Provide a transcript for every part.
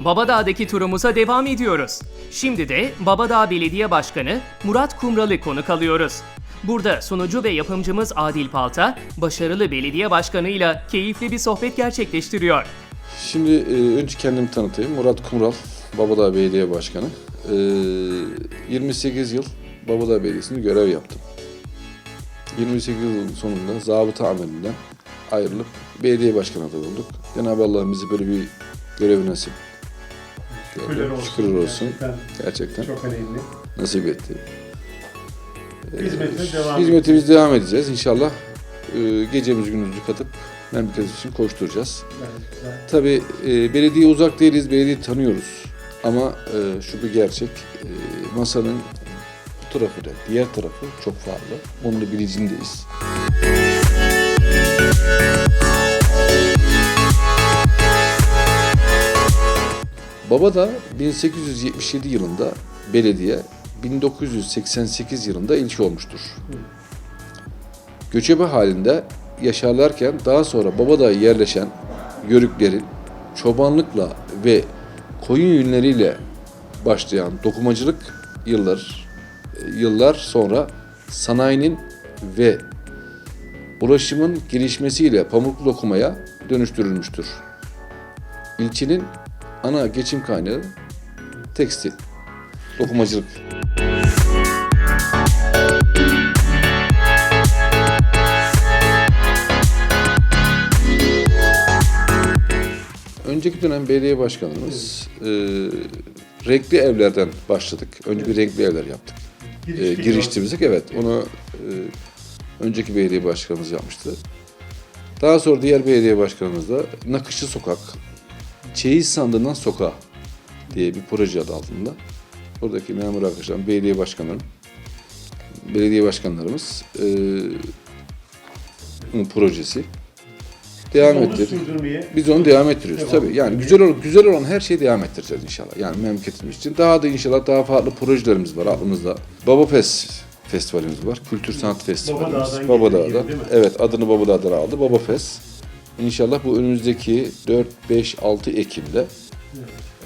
Babadağ'daki turumuza devam ediyoruz. Şimdi de Babadağ Belediye Başkanı Murat Kumralı konuk alıyoruz. Burada sunucu ve yapımcımız Adil Palta, başarılı belediye başkanıyla keyifli bir sohbet gerçekleştiriyor. Şimdi e, önce kendimi tanıtayım. Murat Kumral, Babadağ Belediye Başkanı. E, 28 yıl Babadağ Belediyesi'nde görev yaptım. 28 yılın sonunda zabıta amelinden ayrılıp belediye başkanı adayı olduk. Cenab-ı Allah bizi böyle bir görev nasip Şükürler olsun. Şükürler olsun. Gerçekten gerçekten çok önemli. nasip etti. Devam Hizmetimiz devam edeceğiz inşallah. E, gecemiz gündüzümüzü katıp memleket için koşturacağız. Güzel. Tabii e, belediye uzak değiliz, belediye tanıyoruz. Ama e, şu bir gerçek, e, masanın bu tarafı da diğer tarafı çok farklı. Bunun da bilincindeyiz. Baba da 1877 yılında belediye, 1988 yılında ilçe olmuştur. Göçebe halinde yaşarlarken daha sonra Babadağ'a yerleşen Yörüklerin çobanlıkla ve koyun yünleriyle başlayan dokumacılık yıllar yıllar sonra sanayinin ve ulaşımın gelişmesiyle pamuklu dokumaya dönüştürülmüştür. İlçenin ana geçim kaynağı tekstil, dokumacılık. Önceki dönem belediye başkanımız e, renkli evlerden başladık. Önce bir renkli evler yaptık. E, Giriş giriştimizlik evet. Onu e, önceki belediye başkanımız yapmıştı. Daha sonra diğer belediye başkanımız da Nakışlı Sokak, Çeyiz Sandığından Sokağa diye bir proje adı altında. Buradaki memur arkadaşlarım, belediye başkanlarım, belediye başkanlarımız e, projesi. Devam ettirdik. sürdürmeye Biz onu devam ettiriyoruz Devam tabii. Yani güzel olan güzel olan her şeyi devam ettireceğiz inşallah. Yani memleketimiz için daha da inşallah daha farklı projelerimiz var aklımızda. Baba Fest festivalimiz var. Kültür Sanat Festivalimiz. Babadağ'dan Babadağ'da. geliyor, değil mi? Evet, adını Babadağ'dan aldı. Baba Fest. İnşallah bu önümüzdeki 4 5 6 Ekim'de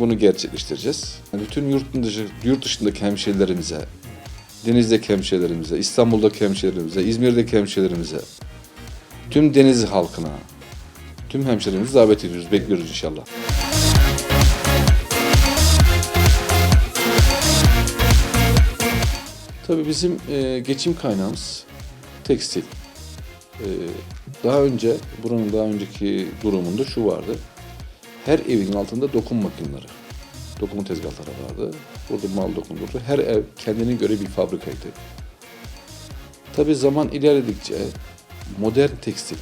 bunu gerçekleştireceğiz. Yani bütün yurt dışı yurt dışındaki hemşehrilerimize, denizdeki hemşehrilerimize, İstanbul'daki hemşehrilerimize, İzmir'deki hemşehrilerimize, tüm deniz halkına, tüm hemşehrilerimizi davet ediyoruz, bekliyoruz inşallah. Tabii bizim e, geçim kaynağımız tekstil. E, daha önce, buranın daha önceki durumunda şu vardı. Her evin altında dokum makineleri, dokuma tezgahları vardı. Burada mal dokundurdu. Her ev kendine göre bir fabrikaydı. Tabii zaman ilerledikçe modern tekstil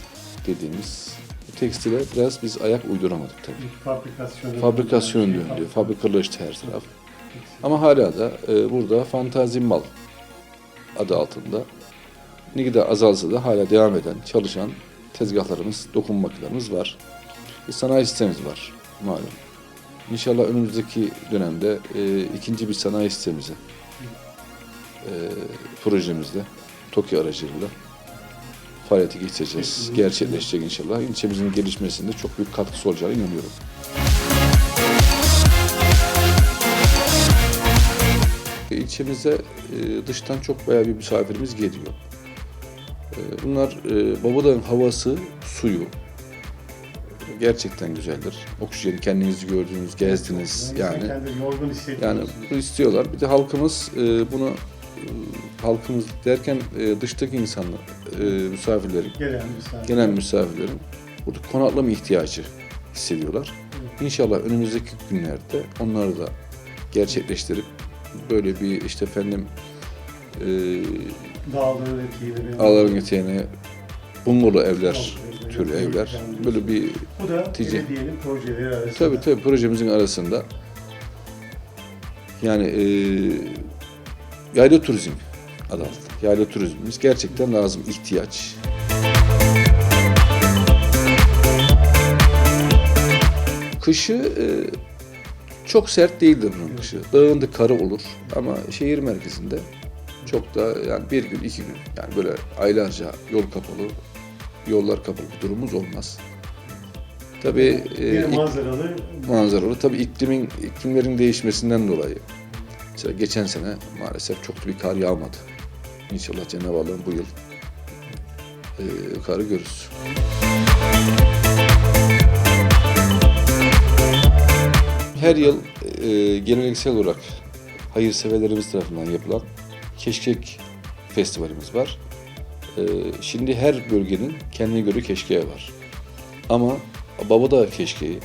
dediğimiz tekstile biraz biz ayak uyduramadık tabii. fabrikasyonu Fabrikasyon Şey, döndü, fabrikalaştı her taraf. Ama hala da e, burada fantazi mal adı altında ne kadar azalsa da hala devam eden, çalışan tezgahlarımız, dokuma makinelerimiz var. Bir sanayi sistemimiz var malum. İnşallah önümüzdeki dönemde e, ikinci bir sanayi sistemimize e, projemizde TOKİ aracılığıyla faaliyete geçireceğiz. Gerçekleşecek inşallah. İlçemizin gelişmesinde çok büyük katkısı olacağına inanıyorum. İlçemize e, dıştan çok bayağı bir misafirimiz geliyor. E, Bunlar e, Babadağ'ın havası, suyu gerçekten güzeldir. Oksijeni kendiniz gördünüz, gezdiniz yani. Yorgun Yani bunu istiyorlar. Bir de halkımız e, bunu e, halkımız derken dıştaki insanlar, misafirlerin, gelen misafir. gelen misafirlerin burada konaklama ihtiyacı hissediyorlar. İnşallah önümüzdeki günlerde onları da gerçekleştirip böyle bir işte efendim e, Dağların eteğleri. ağların eteğine bungalov evler, tür evler böyle bir Bu da Ticari. belediyenin projeleri arasında. Tabii tabii projemizin arasında yani e, yayla turizm adı altında. Yayla turizmimiz gerçekten lazım, ihtiyaç. Kışı e, çok sert değildir bunun kışı. Dağındı karı olur ama şehir merkezinde çok da yani bir gün iki gün yani böyle aylarca yol kapalı, yollar kapalı bir durumumuz olmaz. Tabii e, ik- manzaralı manzaralı. Tabii iklimin iklimlerin değişmesinden dolayı. Mesela geçen sene maalesef çok da bir kar yağmadı. İnşallah Cenab-ı Allah'ın bu yıl e, karı görürüz. Her yıl e, geleneksel olarak hayırseverlerimiz tarafından yapılan Keşkek Festivalimiz var. E, şimdi her bölgenin kendine göre keşkeği var. Ama Babadağ keşkeği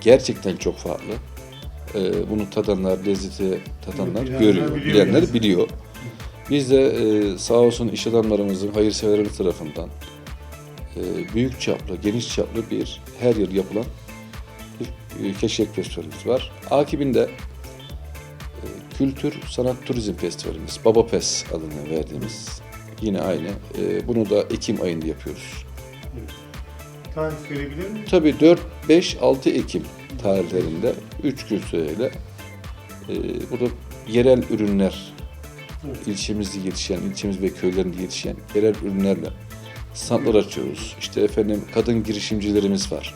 gerçekten çok farklı. E, bunu tadanlar, lezzeti tadanlar Bilenler görüyor, biliyor bilenler yani. biliyor. Biz de e, sağ olsun iş adamlarımızın, hayırseverlerimiz tarafından e, büyük çaplı, geniş çaplı bir her yıl yapılan bir e, keşkek festivalimiz var. Akibinde Kültür Sanat Turizm Festivalimiz, Baba Pes adını verdiğimiz yine aynı. E, bunu da Ekim ayında yapıyoruz. tarif verebilir miyim? Tabii 4, 5, 6 Ekim tarihlerinde 3 gün süreyle e, burada yerel ürünler, Evet. ilçemizde yetişen, ilçemiz ve köylerinde yetişen yerel ürünlerle standlar açıyoruz. İşte efendim kadın girişimcilerimiz var.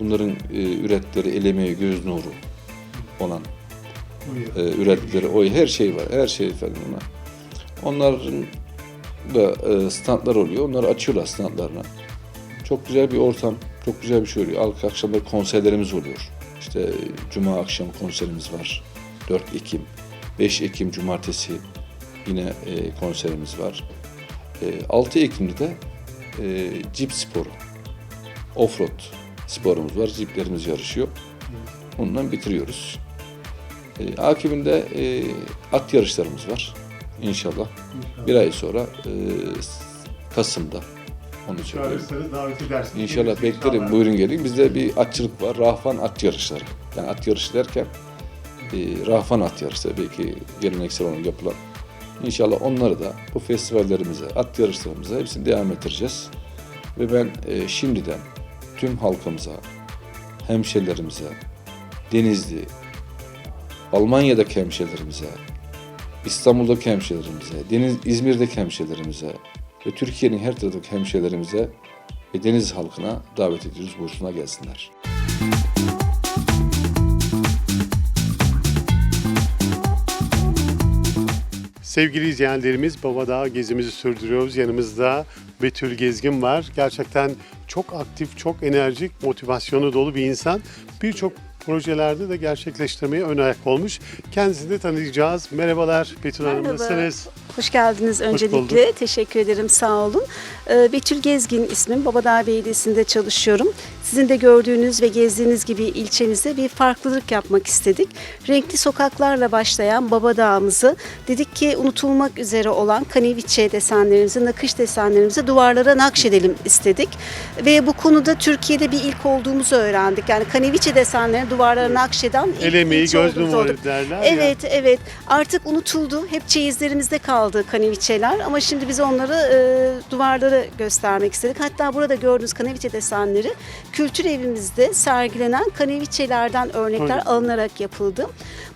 Bunların e, ürettikleri el emeği, göz nuru olan. E, ürettikleri o her şey var. Her şey efendim buna. Onların da e, standlar oluyor. Onları açıyorlar standlarına. Çok güzel bir ortam, çok güzel bir şey oluyor. Halk akşamları konserlerimiz oluyor. İşte Cuma akşam konserimiz var. 4 Ekim, 5 Ekim Cumartesi yine e, konserimiz var. E, 6 Ekim'de de e, cip sporu, offroad sporumuz var. Ciplerimiz yarışıyor. Ondan bitiriyoruz. E, akibinde e, at yarışlarımız var. İnşallah. İnşallah. Bir ay sonra e, Kasım'da onu söylüyorum. Çağırırsanız davet edersiniz. İnşallah beklerim. inşallah. Buyurun gelin. Bizde bir atçılık var. Rahvan at yarışları. Yani at yarışı derken e, rahvan at yarışları belki geleneksel olarak yapılan. İnşallah onları da bu festivallerimize, at yarışlarımıza hepsini devam ettireceğiz. Ve ben e, şimdiden tüm halkımıza, hemşerilerimize, Denizli, Almanya'daki hemşerilerimize, İstanbul'daki hemşerilerimize, Deniz, İzmir'deki hemşerilerimize ve Türkiye'nin her tarafındaki hemşerilerimize ve deniz halkına davet ediyoruz. Buyursunlar gelsinler. Sevgili izleyenlerimiz Babadağ gezimizi sürdürüyoruz. Yanımızda Betül Gezgin var. Gerçekten çok aktif, çok enerjik, motivasyonu dolu bir insan. Birçok projelerde de gerçekleştirmeye ön ayak olmuş. Kendisini de tanıyacağız. Merhabalar Betül Hanım Merhaba. nasılsınız? Hoş geldiniz öncelikle. bulduk. Teşekkür ederim. Sağ olun. Ee, Betül Gezgin ismim. Babadağ Belediyesi'nde çalışıyorum. Sizin de gördüğünüz ve gezdiğiniz gibi ilçemizde bir farklılık yapmak istedik. Renkli sokaklarla başlayan Babadağ'ımızı dedik ki unutulmak üzere olan kaneviçe desenlerimizi, nakış desenlerimizi duvarlara nakşedelim istedik. Ve bu konuda Türkiye'de bir ilk olduğumuzu öğrendik. Yani kaneviçe desenlerini duvarlara nakşeden El emeği, göz olduğumuz numara oldu. derler ya. Evet, evet. Artık unutuldu. Hep çeyizlerimizde kaldı kaneviçeler ama şimdi biz onları e, duvarlara göstermek istedik. Hatta burada gördüğünüz kaneviçe desenleri kültür evimizde sergilenen kaneviçelerden örnekler Öyle. alınarak yapıldı.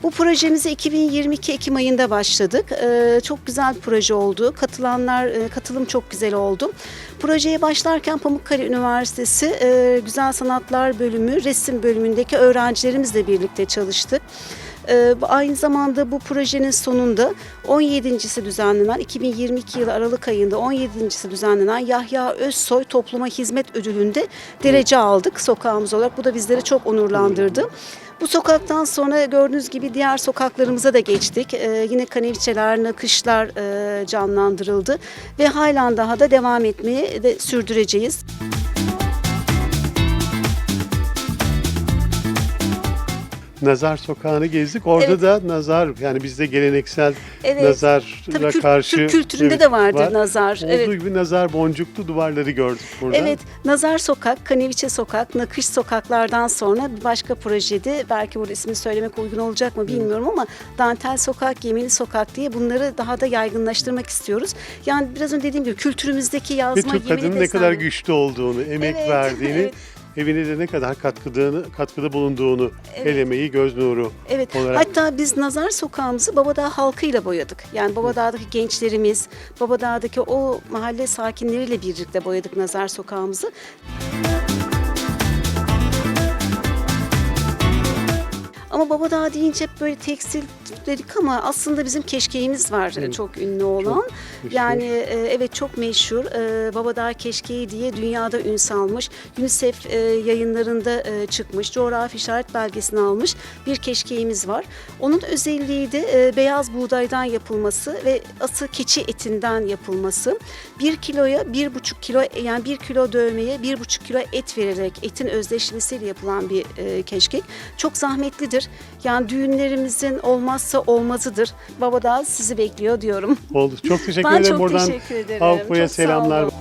Bu projemize 2022 Ekim ayında başladık. E, çok güzel bir proje oldu. Katılanlar, e, katılım çok güzel oldu. Projeye başlarken Pamukkale Üniversitesi e, Güzel Sanatlar Bölümü, resim bölümündeki öğrencilerimizle birlikte çalıştık. Ee, Aynı zamanda bu projenin sonunda 17.si düzenlenen 2022 yılı Aralık ayında 17.si düzenlenen Yahya Özsoy Topluma Hizmet Ödülü'nde derece aldık sokağımız olarak. Bu da bizleri çok onurlandırdı. Bu sokaktan sonra gördüğünüz gibi diğer sokaklarımıza da geçtik. Ee, yine kaneviçeler, nakışlar e, canlandırıldı ve halen daha da devam etmeye de sürdüreceğiz. Nazar Sokağı'nı gezdik. Orada Evet. da nazar yani bizde geleneksel Evet. nazara Tabii karşı Türk kültüründe evet, de vardır var. nazar. Olduğu Evet. gibi nazar boncuklu duvarları gördük burada. Evet, Nazar Sokak, Kaneviçe Sokak, Nakış Sokaklardan sonra bir başka projede, belki burada ismini söylemek uygun olacak mı bilmiyorum ama Dantel Sokak, Gemili Sokak diye bunları daha da yaygınlaştırmak istiyoruz. Yani biraz önce dediğim gibi kültürümüzdeki Ve yazma, Türk gemili kadının ne kadar güçlü olduğunu, emek Evet, verdiğini, evet. Evine de ne kadar katkıdığını, katkıda bulunduğunu, Evet. el emeği, göz nuru Evet. olarak. Hatta biz Nazar Sokağımızı Babadağ halkıyla boyadık. Yani Babadağ'daki gençlerimiz, Babadağ'daki o mahalle sakinleriyle birlikte boyadık Nazar Sokağımızı. Ama Babadağ deyince hep böyle tekstil dedik ama aslında bizim keşkeğimiz var e, çok ünlü olan. meşhur. yani e, evet çok meşhur. E, Babadağ keşkeği diye dünyada ün salmış. UNICEF e, yayınlarında e, çıkmış. Coğrafi işaret belgesini almış bir keşkeğimiz var. Onun özelliği de e, beyaz buğdaydan yapılması ve asıl keçi etinden yapılması. Bir kiloya bir buçuk kilo yani bir kilo dövmeye bir buçuk kilo et vererek etin özdeşlemesiyle yapılan bir e, keşkek. Çok zahmetlidir. Yani düğünlerimizin olmazsa olmazıdır. Babadağ sizi bekliyor diyorum. Oldu. Çok teşekkür Ben ederim. çok Buradan teşekkür ederim. Avrupa'ya Çok sağ selamlar. olun.